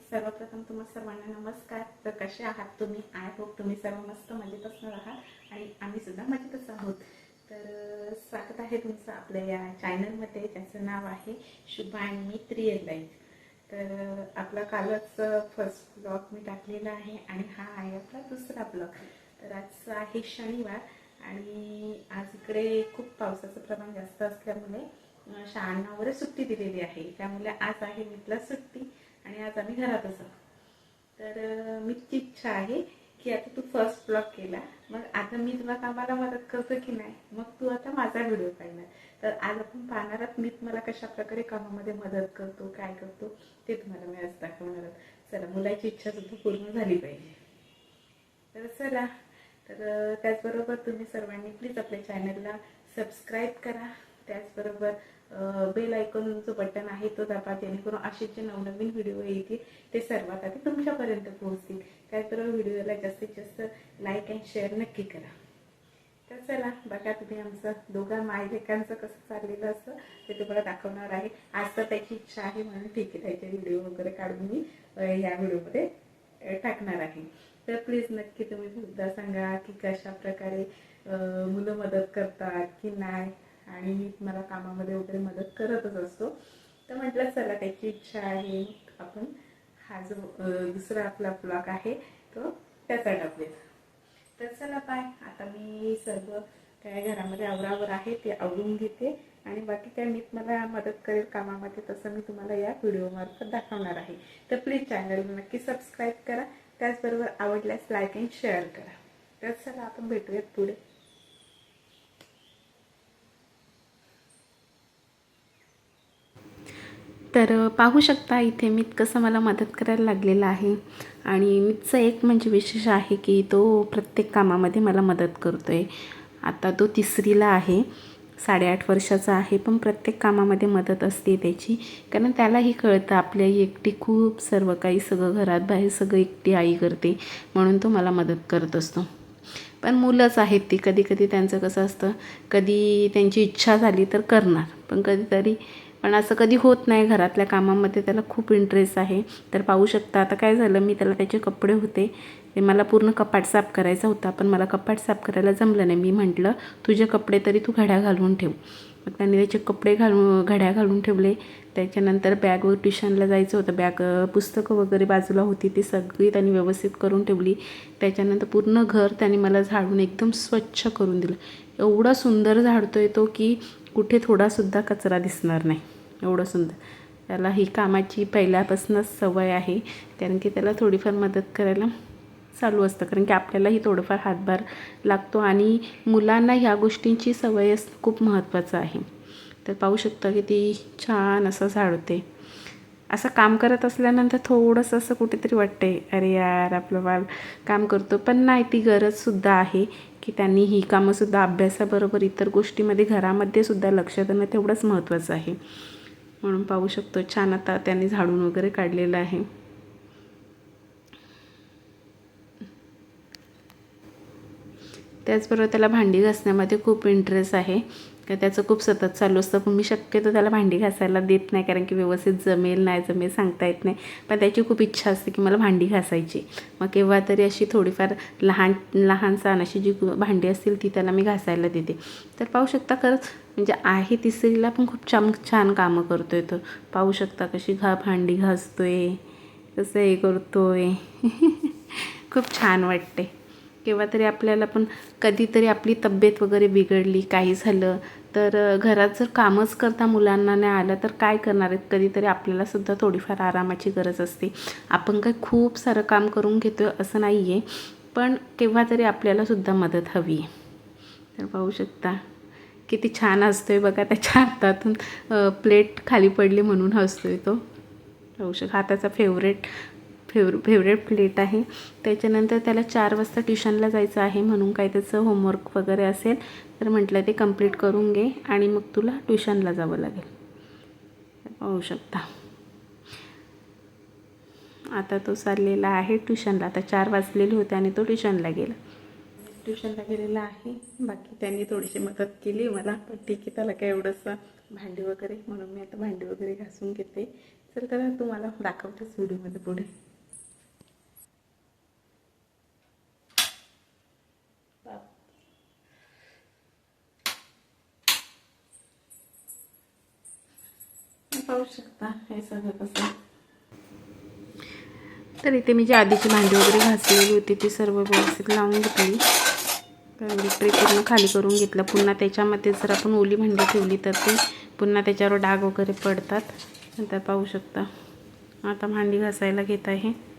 सर्वप्रथम तुम्हा सर्वांना नमस्कार. तर कसे आहात तुम्ही? आय होप तुम्ही सर्व मस्त मजेत असणार आहात आणि आम्ही सुद्धा मजेतच आहोत. तर स्वागत आहे तुमचं आपल्या या चॅनलमध्ये ज्याचं नाव आहे शुभा आणि मी थ्री लाईफ तर आपला कालच फर्स्ट ब्लॉग मी टाकलेला आहे आणि हा आहे आपला दुसरा ब्लॉग तर आजचा आहे शनिवार आणि आज इकडे खूप पावसाचं प्रमाण जास्त असल्यामुळे अं, शाळांना वगैरे सुट्टी दिलेली आहे. त्यामुळे आज आहे मीतला सुट्टी. आणि आज आम्ही घरात आहोत तर मी इच्छा आहे की आता तू फर्स्ट ब्लॉग केला. मग आता मी तुला कामाला मदत करतो की नाही? मग तू आता माझा व्हिडिओ पाहिणार. तर आज आपण पाहणार आहोत मी तुम्हाला कशा प्रकारे कामामध्ये मदत करतो काय करतो ते तुम्हाला मी आज दाखवणार आहोत. चला मुलाची इच्छा सुद्धा पूर्ण झाली पाहिजे. तर चला तर त्याचबरोबर तुम्ही सर्वांनी प्लीज आपल्या चॅनलला सबस्क्राईब करा. त्याचबरोबर बेल आयकॉन जो बटन आहे तो दाबा जेणेकरून असे जे नवनवीन व्हिडिओ येतील ते सर्वात आधी तुमच्यापर्यंत पोहोचतील. त्याचबरोबर व्हिडिओला जास्तीत जास्त लाईक अँड शेअर नक्की करा. तर चला बघा तुम्ही आमचं दोघं मायलेकांचं कसं चाललेलं असतं ते तुम्हाला दाखवणार आहे. आज तर त्याची इच्छा आहे म्हणून ठीक आहे त्याचे व्हिडिओ वगैरे काढून मी या व्हिडिओमध्ये टाकणार आहे. तर प्लीज नक्की तुम्ही सुद्धा सांगा की कशा प्रकारे मुलं मदत करतात की नाही. आणि मी मला कामामध्ये वगैरे मदत करतच असतो. तर म्हटलं चला त्याची इच्छा आहे. आपण हा जो दुसरा आपला ब्लॉग आहे तो त्याचा टाकूया तर चला बाय. आता मी सर्व काय घरामध्ये आवरावर आहे ते आवरून घेते. आणि बाकी काय मी मला मदत करेल कामामध्ये तसं मी तुम्हाला या व्हिडिओमार्फत दाखवणार आहे. तर प्लीज चॅनल नक्की सबस्क्राईब करा. त्याचबरोबर आवडल्यास लाईक अँड शेअर करा. तर चला आपण भेटूयात पुढे. तर पाहू शकता इथे मीत कसं मला मदत करायला लागलेला आहे. आणि मीतचं एक म्हणजे विशेष आहे की तो प्रत्येक कामामध्ये मला मदत करतो आहे आता तो तिसरीला आहे. साडेआठ वर्षाचा आहे पण प्रत्येक कामामध्ये मदत असते त्याची. कारण त्यालाही कळतं आपल्या एकटी खूप सर्व काही सगळं घरात बाहेर सगळं एकटी आई करते म्हणून तो मला मदत करत असतो. पण मुलंच आहेत ती कधी कधी त्यांचं कसं असतं कधी त्यांची इच्छा झाली तर करणार पण कधीतरी पण असं कधी होत नाही घरातल्या कामामध्ये त्याला खूप इंटरेस्ट आहे. तर पाहू शकता आता काय झालं मी त्याला त्याचे कपडे होते ते मला पूर्ण कपाट साफ करायचा होता पण मला कपाट साफ करायला जमलं नाही. मी म्हटलं तुझे कपडे तरी तू घड्या घालून ठेव. मग त्यांनी त्याचे कपडे घालून घड्या घालून ठेवले. त्याच्यानंतर बॅगवर ट्युशनला जायचं होतं. बॅग पुस्तकं वगैरे बाजूला होती ती सगळी त्यांनी व्यवस्थित करून ठेवली. त्याच्यानंतर पूर्ण घर त्याने मला झाडून एकदम स्वच्छ करून दिलं. एवढा सुंदर झाडतो तो की कुठे थोडासुद्धा कचरा दिसणार नाही. एवढं सुंदर. त्याला ही कामाची पहिल्यापासूनच सवय आहे. कारण की त्याला थोडीफार मदत करायला चालू असतं. कारण की आपल्यालाही थोडंफार हातभार लागतो आणि मुलांना ह्या गोष्टींची सवय खूप महत्त्वाचं आहे. तर पाहू शकता की ती छान असं झाडते असं काम करत असल्यानंतर थोडंसं असं कुठेतरी वाटते अरे यार आपलं बाल काम करतो. पण नाही ती गरजसुद्धा आहे की त्यांनी ही कामंसुद्धा अभ्यासाबरोबर इतर गोष्टीमध्ये घरामध्ये सुद्धा लक्ष देणं तेवढंच महत्त्वाचं आहे. म्हणून पाहू शकतो. छान आता त्यांनी झाडून वगैरे काढलेलं आहे. त्याचबरोबर त्याला भांडी घासण्यामध्ये खूप इंटरेस्ट आहे. तर त्याचं खूप सतत चालू असतं. पण मी शक्यतो त्याला भांडी घासायला देत नाही कारण की व्यवस्थित जमेल नाही जमेल सांगता येत नाही. पण त्याची खूप इच्छा असते की मला भांडी घासायची. मग केव्हा तरी अशी थोडीफार लहान लहान सहान अशी जी भांडी असतील ती त्याला मी घासायला देते. तर पाहू शकता खरंच म्हणजे आहे तिसरीला पण खूप छान छान कामं करतो आहे तो. पाहू शकता कशी घा भांडी घासतो आहे कसं हे करतो आहे खूप छान वाटते केव्हा तरी आपल्याला पण कधीतरी आपली तब्येत वगैरे बिघडली काही झालं तर घरात जर कामच करता मुलांना नाही आलं तर काय करणार आहेत? कधीतरी आपल्याला सुद्धा थोडीफार आरामाची गरज असते. आपण काय खूप सारं काम करून घेतो आहे असं नाही आहे पण केव्हा तरी आपल्याला सुद्धा मदत हवी आहे. तर पाहू शकता. किती छान हसतोय बघा त्याच्या हातातून प्लेट खाली पडली म्हणून हसतोय तो. पाहू शकता हा त्याचा फेवरेट फेवर फेवरेट प्लेट आहे. त्याच्यानंतर त्याला चार वाजता ट्युशनला जायचं आहे म्हणून काय त्याचं होमवर्क वगैरे असेल तर म्हटलं ते कंप्लीट करून घे आणि मग तुला ट्युशनला जावं लागेल. पाहू शकता. आता तो चाललेला आहे ट्युशनला आता चार वाजलेले होते आणि तो ट्युशनला गेला. ट्युशनला गेलेला आहे. बाकी त्यांनी थोडीशी मदत केली मला पण ठीक आहे त्याला काय एवढंसं भांडी वगैरे म्हणून मी आता भांडी वगैरे घासून घेते. चल तर तुम्हाला दाखवतेच व्हिडिओमध्ये पुढे. करू शकता हे सगळं कसं. तर इथे मी जी आधीची भांडी वगैरे घासलेली होती ती सर्व व्यवस्थित लावून घेतली. तर ट्रे पूर्ण खाली करून घेतलं. पुन्हा त्याच्यामध्ये जर आपण ओली भांडी ठेवली तर ते पुन्हा त्याच्यावर डाग वगैरे पडतात. नंतर पाहू शकता. आता भांडी घासायला घेत आहे.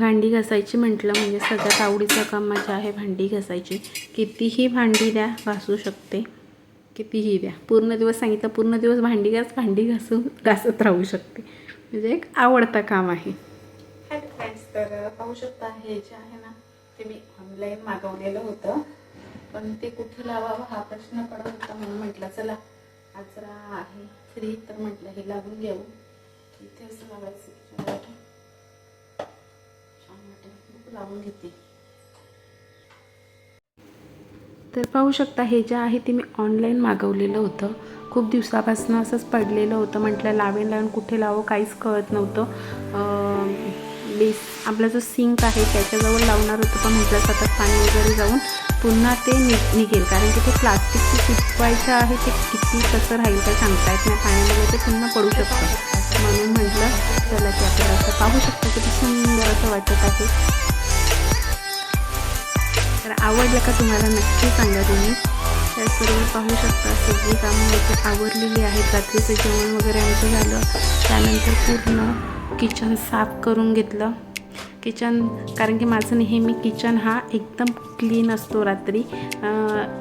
भांडी घासायची म्हटलं म्हणजे सगळ्यात आवडीचं काम माझं आहे भांडी घासायची. कितीही भांडी द्या घासू शकते. कितीही द्या. पूर्ण दिवस सांगितलं पूर्ण दिवस भांडी घास भांडी घासून घासत राहू शकते. म्हणजे एक आवडतं काम आहे. हॅलो फ्रेंड्स तर पाहू शकता हे जे आहे ना ते मी ऑनलाईन मागवलेलं होतं. पण ते कुठे लावावं हा प्रश्न पडत होता म्हणून म्हटलं चला आज जरा आहे फ्री तर म्हटलं हे लागून घेऊ. इथे असं लावायचं त्याच्यावर. छान वाटेल खूप लावून घेते. तर पाहू शकता हे जे आहे ते मी ऑनलाईन मागवलेलं होतं. खूप दिवसापासून असंच पडलेलं होतं. म्हटलं लावेन लावून कुठे लावं? काहीच कळत नव्हतं. बेस आपला जो सिंक आहे त्याच्याजवळ लावणार होतं पण म्हटलं सतत पाणी वगैरे जाऊन पुन्हा ते नि निघेल. कारण की ते प्लास्टिकची सुकवायचं आहे ते किती कसं राहील काय सांगता येत नाही. पाण्यामध्ये ते पुन्हा पडू शकतं. म्हणून म्हटलं चला की आपल्याला असं पाहू शकता. किती सुंदर असं वाटत आहे. तर आवडलं का तुम्हाला नक्की सांगा तुम्ही. त्याचबरोबर पाहू शकता सगळी कामं इथे आवरलेली आहेत. रात्रीचं जेवण वगैरे आमचं झालं. त्यानंतर पूर्ण किचन साफ करून घेतलं. किचन कारण की माझं नेहमी किचन हा एकदम क्लीन असतो रात्री.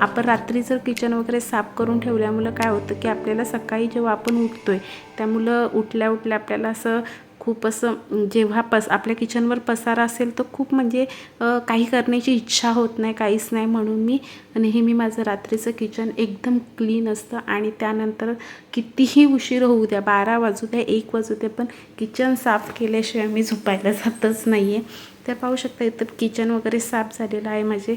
आपण रात्री जर किचन वगैरे साफ करून ठेवल्यामुळं काय होतं की आपल्याला सकाळी जेव्हा आपण उठतो आहे त्यामुळं उठल्या उठल्या आपल्याला असं खूप असं जेव्हा पस आपल्या किचनवर पसारा असेल तर खूप म्हणजे काही करण्याची इच्छा होत नाही काहीच नाही म्हणून मी नेहमी माझं रात्रीचं किचन एकदम क्लीन असतं आणि त्यानंतर कितीही उशीर होऊ द्या बारा वाजू द्या एक वाजू द्या पण किचन साफ केल्याशिवाय मी झोपायला जातच नाही आहे तर पाहू शकता इथं किचन वगैरे साफ झालेलं आहे माझे.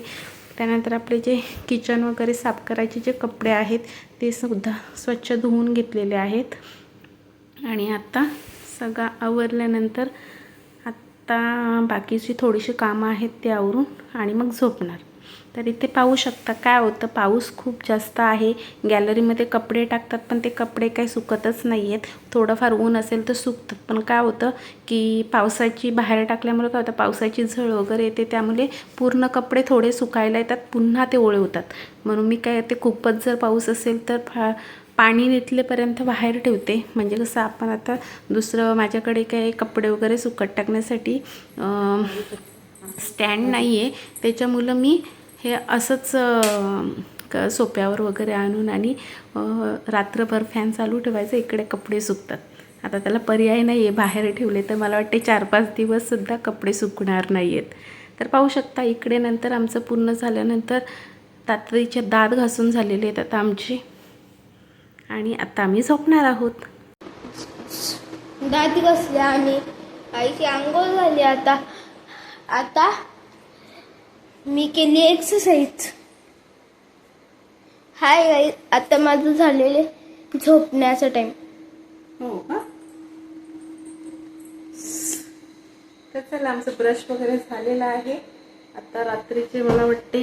त्यानंतर आपले जे किचन वगैरे साफ करायचे जे कपडे आहेत ते सुद्धा स्वच्छ धुवून घेतलेले आहेत. आणि आता सगळा आवरल्यानंतर आत्ता बाकीची थोडीशी कामं आहेत ते आवरून आणि मग झोपणार. तर इथे पाहू शकता काय होतं पाऊस खूप जास्त आहे. गॅलरीमध्ये कपडे टाकतात पण ते कपडे काही सुकतच नाही आहेत थोडंफार ऊन असेल तर सुकतात पण काय होतं की पावसाची बाहेर टाकल्यामुळे काय होतं पावसाची झळ वगैरे येते त्यामुळे पूर्ण कपडे थोडे सुकायला येतात पुन्हा ते ओळे होतात. म्हणून मी काय ते खूपच जर पाऊस असेल तर फा पाणी निथलेपर्यंत बाहेर ठेवते. म्हणजे कसं आपण आता दुसरं माझ्याकडे काय कपडे वगैरे सुकत टाकण्यासाठी स्टँड नाही आहे त्याच्यामुळं मी हे असंच क सोप्यावर वगैरे आणून आणि रात्रभर फॅन चालू ठेवायचं. इकडे कपडे सुकतात. आता त्याला पर्याय नाही आहे बाहेर ठेवले तर मला वाटते चार पाच दिवससुद्धा कपडे सुकणार नाही आहेत तर पाहू शकता इकडे नंतर आमचं पूर्ण झाल्यानंतर तातडीचे दात घासून झालेले आहेत आता आमची. आणि आता आम्ही झोपणार आहोत. दात घासले आणि आईची आंघोळ झाली आता. आता मी केली एक्सरसाइज हाय गाई आता माझं झालेले झोपण्याचा टाइम हो का? तर चला आमचं ब्रश वगैरे झालेलं आहे. आता रात्रीचे मला वाटते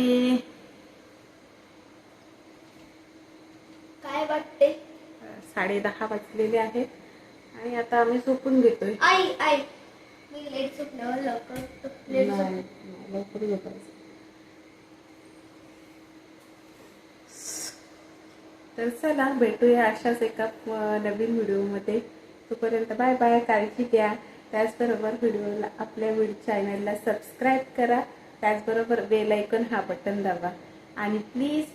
वाटते साडे दहा वाजलेले आहेत. आणि आता आम्ही झोपून घेतोय. आई आई. मी लेट झोपल्यावर लवकर लेट लवकर झोपायचं. तर चला भेटूया अशाच एका नवीन व्हिडिओमध्ये. तोपर्यंत बाय बाय काळजी घ्या. त्याचबरोबर व्हिडिओला आपल्या व्हिडिओ चॅनलला सबस्क्राईब करा. त्याचबरोबर बेल आयकॉन हा बटन दाबा. आणि प्लीज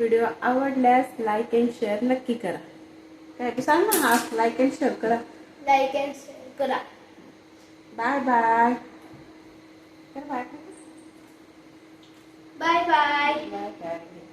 व्हिडिओ आवडल्यास लाईक अँड शेअर नक्की करा. काय सांग ना हा लाईक अँड शेअर करा. लाईक अँड शेअर करा. Bye bye bye bye bye bye